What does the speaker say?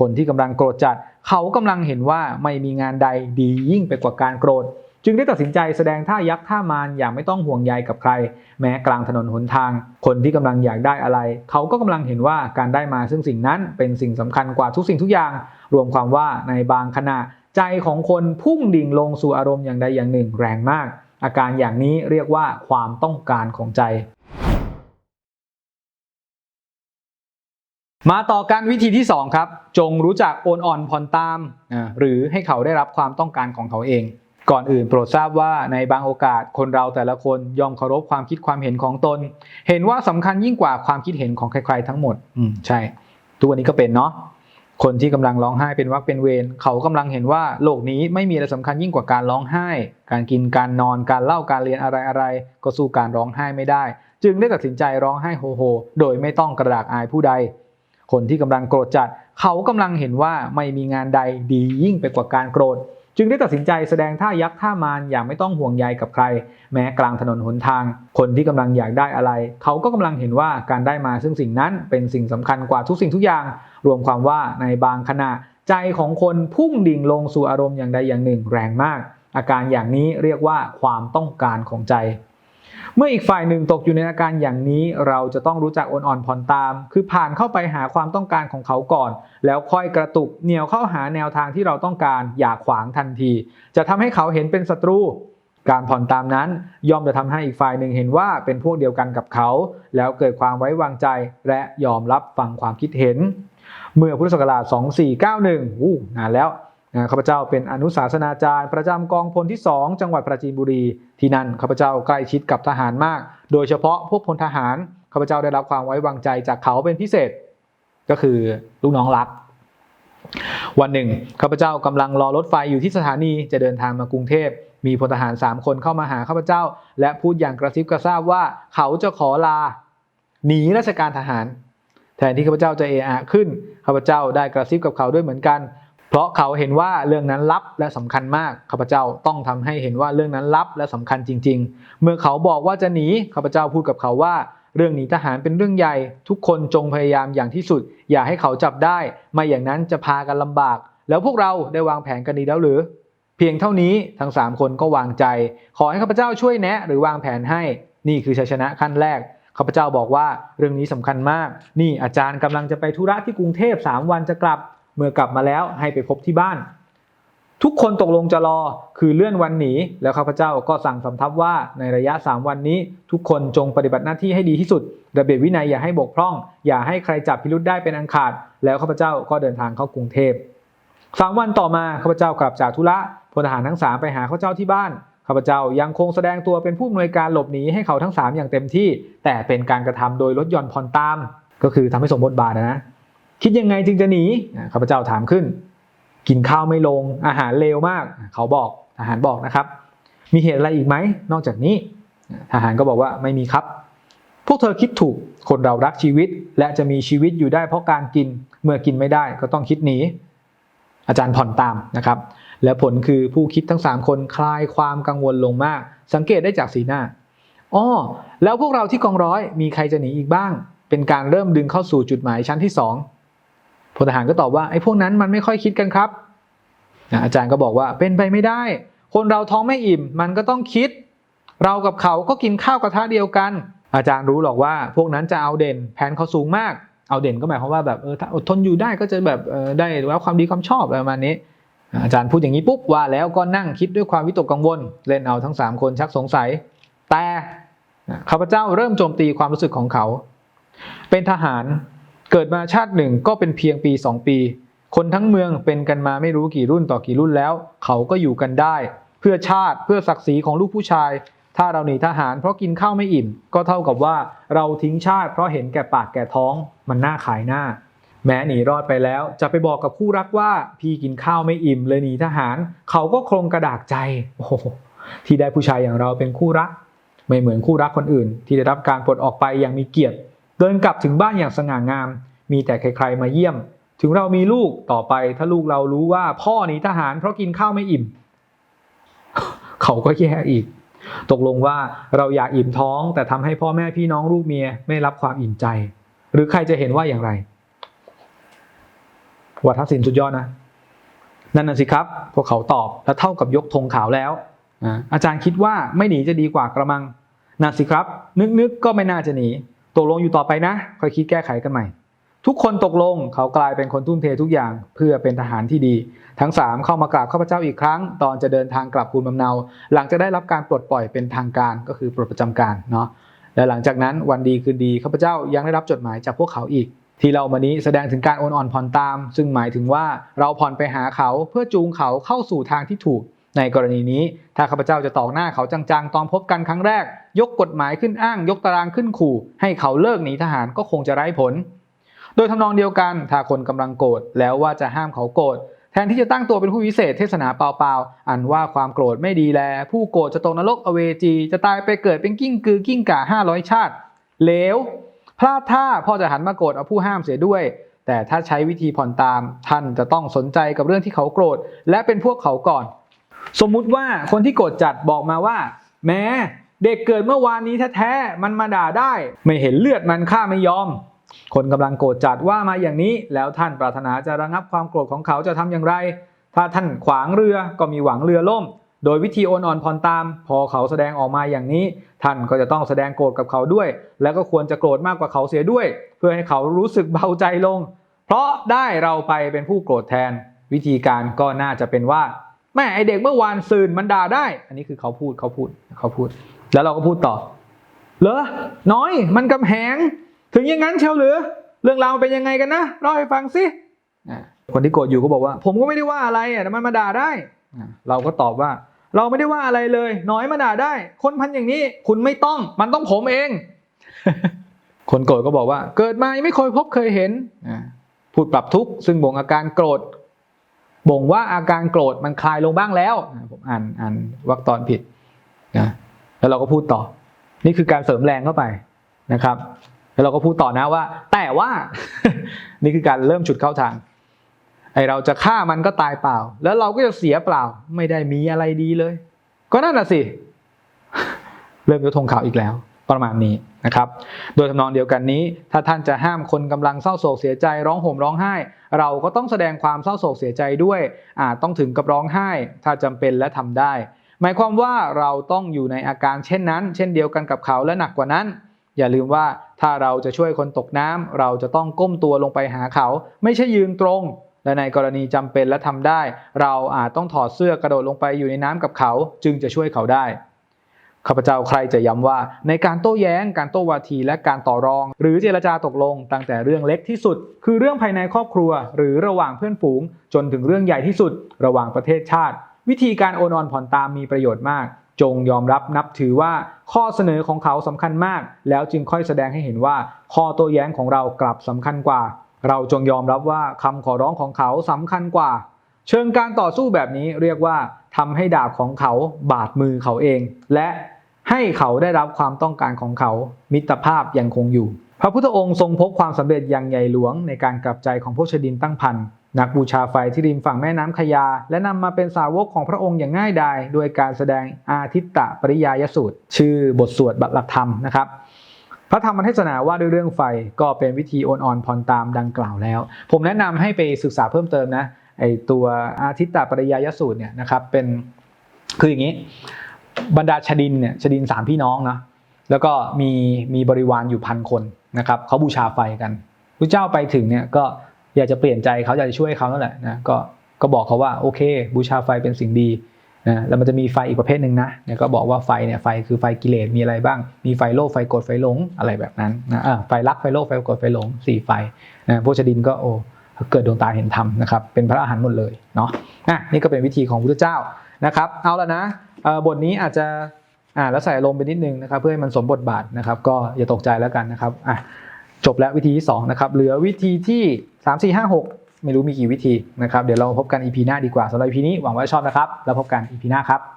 คนที่กำลังโกรธจัด เขากำลังเห็นว่าไม่มีงานใดดียิ่งไปกว่าการโกรธ จึงได้ตัดสินใจแสดงท่ายักษ์ท่ามารอย่างไม่ต้องห่วงใยกับใคร แม้กลางถนนหนทาง คนที่กำลังอยากได้อะไร เขาก็กำลังเห็นว่าการได้มาซึ่งสิ่งนั้นเป็นสิ่งสำคัญกว่าทุกสิ่งทุกอย่าง รวมความว่าในบางขณะ ใจของคนพุ่งดิ่งลงสู่อารมณ์อย่างใดอย่างหนึ่งแรงมาก อาการอย่างนี้เรียกว่าความต้องการของใจ มาต่อกันวิธีที่ 2 ครับ จงรู้จักโอนอ่อนผ่อนตาม หรือให้เขาได้รับความต้องการของเขาเอง ก่อนอื่นโปรดทราบว่าในบางโอกาสคนเราแต่ละคนยอมเคารพความคิดความเห็นของตน เห็นว่าสำคัญยิ่งกว่าความคิดเห็นของใครๆทั้งหมด อืมใช่ ทุกวันนี้ก็เป็นเนาะคนที่กำลังร้องไห้เป็นวักเป็นเวรเขากำลังเห็นว่าโลกนี้ไม่มีอะไรสำคัญยิ่งกว่าการร้องไห้ การกินการนอนการเล่าการเรียนอะไรอะไรๆก็สู้การร้องไห้ไม่ได้ จึงได้ตัดสินใจร้องไห้โฮโฮโดยไม่ต้องกระดากอายผู้ใด คนที่กำลังโกรธจัด เขากำลังเห็นว่าไม่มีงานใดดียิ่งไปกว่าการโกรธ จึงได้ตัดสินใจแสดงท่ายักษ์ท่ามารอย่างไม่ต้องห่วงใยกับใคร แม้กลางถนนหนทาง คนที่กำลังอยากได้อะไร เขาก็กำลังเห็นว่าการได้มาซึ่งสิ่งนั้นเป็นสิ่งสำคัญกว่าทุกสิ่งทุกอย่าง รวมความว่าในบางขณะ ใจของคนพุ่งดิ่งลงสู่อารมณ์อย่างใดอย่างหนึ่งแรงมาก อาการอย่างนี้เรียกว่าความต้องการของใจ เมื่ออีกฝ่ายหนึ่งตกอยู่ในอาการอย่างนี้ เราจะต้องรู้จักอ่อนๆผ่อนตาม คือผ่านเข้าไปหาความต้องการของเขาก่อน แล้วค่อยกระตุกเหนี่ยวเข้าหาแนวทางที่เราต้องการอย่าขวางทันที จะทำให้เขาเห็นเป็นศัตรู การผ่อนตามนั้น ย่อมจะทำให้อีกฝ่ายหนึ่งเห็นว่าเป็นพวกเดียวกันกับเขา แล้วเกิดความไว้วางใจ และยอมรับฟังความคิดเห็น เมื่อพุทธศักราช2491อู้นานแล้ว ข้าพเจ้าเป็นอนุศาสนาจารย์ ประจำกองพลที่ 2 จังหวัดปราจีนบุรี ที่นั่นข้าพเจ้าใกล้ชิดกับทหารมาก โดยเฉพาะพวกพลทหารข้าพเจ้าได้รับความไว้วางใจจากเขาเป็นพิเศษ ก็คือลูกน้องรัก วันหนึ่งข้าพเจ้ากำลังรอรถไฟอยู่ที่สถานีจะเดินทางมากรุงเทพมีพลทหาร 3 คนเข้ามาหาข้าพเจ้า และพูดอย่างกระซิบกระซาบว่าเขาจะขอลา หนีราชการทหาร แทนที่ข้าพเจ้าจะเอะอะขึ้นข้าพเจ้าได้กระซิบกับเขาด้วยเหมือนกัน เพราะเขาเห็นว่าเรื่องนั้นลับและสำคัญมากข้าพเจ้าต้องทำให้เห็นว่าเรื่องนั้นลับและสำคัญจริง ๆ เมื่อเขาบอกว่าจะหนีข้าพเจ้าพูดกับเขาว่า เรื่องหนีทหารเป็นเรื่องใหญ่ ทุกคนจงพยายามอย่างที่สุด อย่าให้เขาจับได้ ไม่อย่างนั้นจะพากันลำบาก แล้วพวกเราได้วางแผนกันดีแล้วหรือ เพียงเท่านี้ทั้งสามคนก็วางใจ ขอให้ข้าพเจ้าช่วยแนะ หรือวางแผนให้ นี่คือชัยชนะขั้นแรกข้าพเจ้าบอกว่าเรื่องนี้สำคัญมาก นี่อาจารย์กำลังจะไปธุระที่กรุงเทพ3วันจะกลับ เมื่อกลับมาแล้วให้ไปพบที่บ้าน ทุกคนตกลงจะรอคือเลื่อนวันหนีแล้วข้าพเจ้าก็สั่งสำทับว่าในระยะ 3 วันนี้ ทุกคนจงปฏิบัติหน้าที่ให้ดีที่สุด ระเบียบวินัยอย่าให้บกพร่อง อย่าให้ใครจับพิรุธได้เป็นอันขาด แล้วข้าพเจ้าก็เดินทางเข้ากรุงเทพสามวันต่อมาข้าพเจ้ากลับจากธุระพลทหารทั้งสามไปหาข้าพเจ้าที่บ้านข้าพเจ้ายังคงแสดงตัวเป็นผู้อำนวยการหลบหนีให้เขาทั้งสามอย่างเต็มที่ แต่เป็นการกระทำโดยลดหย่อนผ่อนตาม ก็คือทำให้สมบทบาทนะ คิดยังไงจึงจะหนีข้าพเจ้าถามขึ้น กินข้าวไม่ลงอาหารเลวมาก เขาบอกทหารบอกนะครับ มีเหตุอะไรอีกไหมนอกจากนี้อาทหารก็บอกว่าไม่มีครับ พวกเธอคิดถูกคนเรารักชีวิต และจะมีชีวิตอยู่ได้เพราะการกินเมื่อกินไม่ได้ก็ต้องคิดหนีอาจารย์ผ่อนตามนะครับ และผลคือผู้คิดทั้ง 3 คนคลายความกังวลลงมาก สังเกตได้จากสีหน้าอ้อแล้วพวกเราที่กองร้อยมีใครจะหนีอีกบ้าง เป็นการเริ่มดึงเข้าสู่จุดหมายชั้นที่ 2 พลทหารก็ตอบว่าไอ้พวกนั้นมันไม่ค่อยคิดกันครับอาจารย์ก็บอกว่าเป็นไปไม่ได้ คนเราท้องไม่อิ่ม มันก็ต้องคิด เรากับเขาก็กินข้าวกระทะเดียวกัน อาจารย์รู้หรอกว่า พวกนั้นจะเอาเด่นแผนเขาสูงมาก เอาเด่นก็หมายความว่าแบบเออถ้าอดทนอยู่ได้ก็จะแบบเออได้รับความดีความชอบอะไรประมาณนี้ อาจารย์พูดอย่างนี้ปุ๊บว่าแล้วก็นั่งคิดด้วยความวิตกกังวล เล่นเอาทั้ง 3 คนชักสงสัย แต่ข้าพเจ้าเริ่มโจมตีความรู้สึกของเขา เป็นทหาร เกิดมาชาติหนึ่งก็เป็นเพียงปี 2 ปี คนทั้งเมืองเป็นกันมาไม่รู้กี่รุ่นต่อกี่รุ่นแล้ว เขาก็อยู่กันได้ เพื่อชาติเพื่อศักดิ์ศรีของลูกผู้ชาย ถ้าเราหนีทหารเพราะกินข้าวไม่อิ่ม ก็เท่ากับว่าเราทิ้งชาติเพราะเห็นแก่ปากแก่ท้อง มันน่าขายหน้า แม้หนีรอดไปแล้ว จะไปบอกกับคู่รักว่า พี่กินข้าวไม่อิ่มเลยหนีทหาร เขาก็คงกระดากใจโอ้โหที่ได้ผู้ชายอย่างเราเป็นคู่รัก ไม่เหมือนคู่รักคนอื่น ที่ได้รับการปลดออกไปอย่างมีเกียรติ เดินกลับถึงบ้านอย่างสง่างาม มีแต่ใครๆมาเยี่ยม ถึงเรามีลูกต่อไปถ้าลูกเรารู้ว่าพ่อหนีทหารเพราะกินข้าวไม่อิ่ม เขาก็แย่อีก ตกลงว่าเราอยากอิ่มท้อง แต่ทำให้พ่อแม่พี่น้องลูกเมียไม่รับความอิ่มใจ หรือใครจะเห็นว่าอย่างไรวัฒนศิลป์สุดยอดนะนั่นน่ะสิครับ พวกเขาตอบแล้วเท่ากับยกธงขาวแล้วอ่าอาจารย์คิดว่าไม่หนีจะดีกว่ากระมังนั่นสิครับ นึกๆก็ไม่น่าจะหนี ตกลงอยู่ต่อไปนะค่อยคิดแก้ไขกันใหม่ ทุกคนตกลงเขากลายเป็นคนทุ่มเททุกอย่างเพื่อเป็นทหารที่ดี ทั้งสามเข้ามากราบข้าพเจ้าอีกครั้ง ตอนจะเดินทางกลับภูมิลำเนา หลังจะได้รับการปลดปล่อยเป็นทางการก็คือปลดประจำการเนาะและหลังจากนั้นวันดีคืนดีข้าพเจ้ายังได้รับจดหมายจากพวกเขาอีก ที่เรามานี้แสดงถึงการโอนอ่อนผ่อนตาม ซึ่งหมายถึงว่าเราผ่อนไปหาเขาเพื่อจูงเขาเข้าสู่ทางที่ถูก ในกรณีนี้ถ้าข้าพเจ้าจะตอกหน้าเขาจังๆ ตอนพบกันครั้งแรก ยกกฎหมายขึ้นอ้าง ยกตารางขึ้นขู่ ให้เขาเลิกหนีทหารก็คงจะไร้ผล โดยทำนองเดียวกัน ถ้าคนกำลังโกรธแล้วว่าจะห้ามเขาโกรธแทนที่จะตั้งตัวเป็นผู้วิเศษเทศนาเปล่าๆ อันว่าความโกรธไม่ดีแล ผู้โกรธจะตกนรกอเวจี จะตายไปเกิดเป็นกิ้งกือกิ้งก่าห้าร้อยชาติเลวพลาดท่าพ่อจะหันมาโกรธเอาผู้ห้ามเสียด้วย แต่ถ้าใช้วิธีผ่อนตาม ท่านจะต้องสนใจกับเรื่องที่เขาโกรธ และเป็นพวกเขาก่อน สมมุติว่าคนที่โกรธจัดบอกมาว่า แม้เด็กเกิดเมื่อวานนี้แท้ๆมันมาด่าได้ ไม่เห็นเลือดมันข้าไม่ยอม คนกำลังโกรธจัดว่ามาอย่างนี้ แล้วท่านปรารถนาจะระงับความโกรธของเขาจะทำอย่างไร ถ้าท่านขวางเรือก็มีหวังเรือล่ม โดยวิธีโอนอ่อนผ่อนตาม พอเขาแสดงออกมาอย่างนี้ ท่านก็จะต้องแสดงโกรธกับเขาด้วย แล้วก็ควรจะโกรธมากกว่าเขาเสียด้วย เพื่อให้เขารู้สึกเบาใจลง เพราะได้เราไปเป็นผู้โกรธแทน วิธีการก็น่าจะเป็นว่า แม่ไอเด็กเมื่อวานซืนมันด่าได้ อันนี้คือเขาพูดเขาพูดเขาพูด แล้วเราก็พูดต่อ เหรอ น้อยมันกำแหง ถึงอย่างนั้นเชียวหรือ เรื่องราวเป็นยังไงกันนะเล่าให้ฟังสิคนที่โกรธอยู่ก็บอกว่า ผมก็ไม่ได้ว่าอะไรอะแต่มันมาด่าได้ เราก็ตอบว่า เราไม่ได้ว่าอะไรเลย น้อยมาด่าได้ คนพันอย่างนี้คุณไม่ต้อง มันต้องผมเอง คนโกรธก็บอกว่า เกิดมายังไม่เคยพบเคยเห็นพูดปรับทุกข์ซึ่งบ่งอาการโกรธ บ่งว่าอาการโกรธมันคลายลงบ้างแล้ว ผมอ่านอ่านวรรคตอนผิดนะแล้วเราก็พูดต่อ นี่คือการเสริมแรงเข้าไปนะครับ แล้วเราก็พูดต่อนะว่า แต่ว่า นี่คือการเริ่มฉุดเข้าทางไอเราจะฆ่ามันก็ตายเปล่า แล้วเราก็จะเสียเปล่า ไม่ได้มีอะไรดีเลย ก็นั่นน่ะสิ เริ่มยกธงขาวอีกแล้ว ประมาณนี้ นะครับ โดยทำนองเดียวกันนี้ ถ้าท่านจะห้ามคนกำลังเศร้าโศกเสียใจร้องห่มร้องไห้ เราก็ต้องแสดงความเศร้าโศกเสียใจด้วยอาจต้องถึงกับร้องไห้ ถ้าจำเป็นและทำได้ หมายความว่าเราต้องอยู่ในอาการเช่นนั้น เช่นเดียวกันกับเขาและหนักกว่านั้น อย่าลืมว่าถ้าเราจะช่วยคนตกน้ำเราจะต้องก้มตัวลงไปหาเขา ไม่ใช่ยืนตรงและในกรณีจำเป็นและทำได้ เราอาจต้องถอดเสื้อกระโดดลงไปอยู่ในน้ำกับเขา จึงจะช่วยเขาได้ ข้าพเจ้าใครจะย้ำว่า ในการโต้แย้ง การโต้วาทีและการต่อรอง หรือเจรจาตกลง ตั้งแต่เรื่องเล็กที่สุด คือเรื่องภายในครอบครัว หรือระหว่างเพื่อนฝูง จนถึงเรื่องใหญ่ที่สุด ระหว่างประเทศชาติ วิธีการโอนอ่อนผ่อนตามมีประโยชน์มาก จงยอมรับนับถือว่าข้อเสนอของเขาสำคัญมาก แล้วจึงค่อยแสดงให้เห็นว่า ข้อโต้แย้งของเรากลับสำคัญกว่า เราจงยอมรับว่าคำขอร้องของเขาสำคัญกว่า เชิงการต่อสู้แบบนี้เรียกว่าทำให้ดาบของเขาบาดมือเขาเอง และ ให้เขาได้รับความต้องการของเขา มิตรภาพยังคงอยู่ พระพุทธองค์ทรงพบความสำเร็จอย่างใหญ่หลวงในการกลับใจของพวกชดินตั้งพันนักบูชาไฟที่ริมฝั่งแม่น้ำขยา และนำมาเป็นสาวกของพระองค์อย่างง่ายดายโดยการแสดงอาทิตตปริยายสูตร ชื่อบทสวดบัตรหลักธรรมนะครับพระธรรมเทศนาว่าด้วยเรื่องไฟก็เป็นวิธีโอนอ่อนผ่อนตามดังกล่าวแล้ว ผมแนะนำให้ไปศึกษาเพิ่มเติมนะไอตัวอาทิตตปริยายสูตรเนี่ยนะครับเป็นคืออย่างนี้ บรรดาชดินเนี่ยชดินสามพี่น้องนะแล้วก็มีมีบริวารอยู่พันคนนะครับเขาบูชาไฟกันพระเจ้าไปถึงเนี่ยก็อยากจะเปลี่ยนใจเขาอยากจะช่วยเขานั่นแหละนะก็ก็บอกเขาว่าโอเค บูชาไฟเป็นสิ่งดีนะแล้วมันจะมีไฟอีกประเภทหนึ่งนะเนี่ยก็บอกว่าไฟเนี่ยไฟคือไฟกิเลสมีอะไรบ้าง มีไฟโลภไฟโกรธไฟหลงอะไรแบบนั้นนะไฟรักไฟโลภไฟโกรธไฟหลงสี่ไฟนะพวกชดินก็โอ้เกิดดวงตาเห็นธรรมนะครับเป็นพระอรหันต์หมดเลยเนาะอะนี่ก็เป็นวิธีของพระเจ้านะครับ เอาละนะ บทนี้อาจจะอ่าแล้วใส่อารมณ์ไปนิดนึงนะครับเพื่อให้มันสมบทบาทนะครับก็อย่าตกใจแล้วกันนะครับอะจบแล้ววิธีที่2นะครับเหลือวิธีที่ 3 4 5 6 ไม่รู้มีกี่วิธีนะครับเดี๋ยวเราพบกัน EP หน้าดีกว่าสำหรับ EP นี้หวังว่าจะชอบนะครับ แล้วพบกัน EP หน้าครับ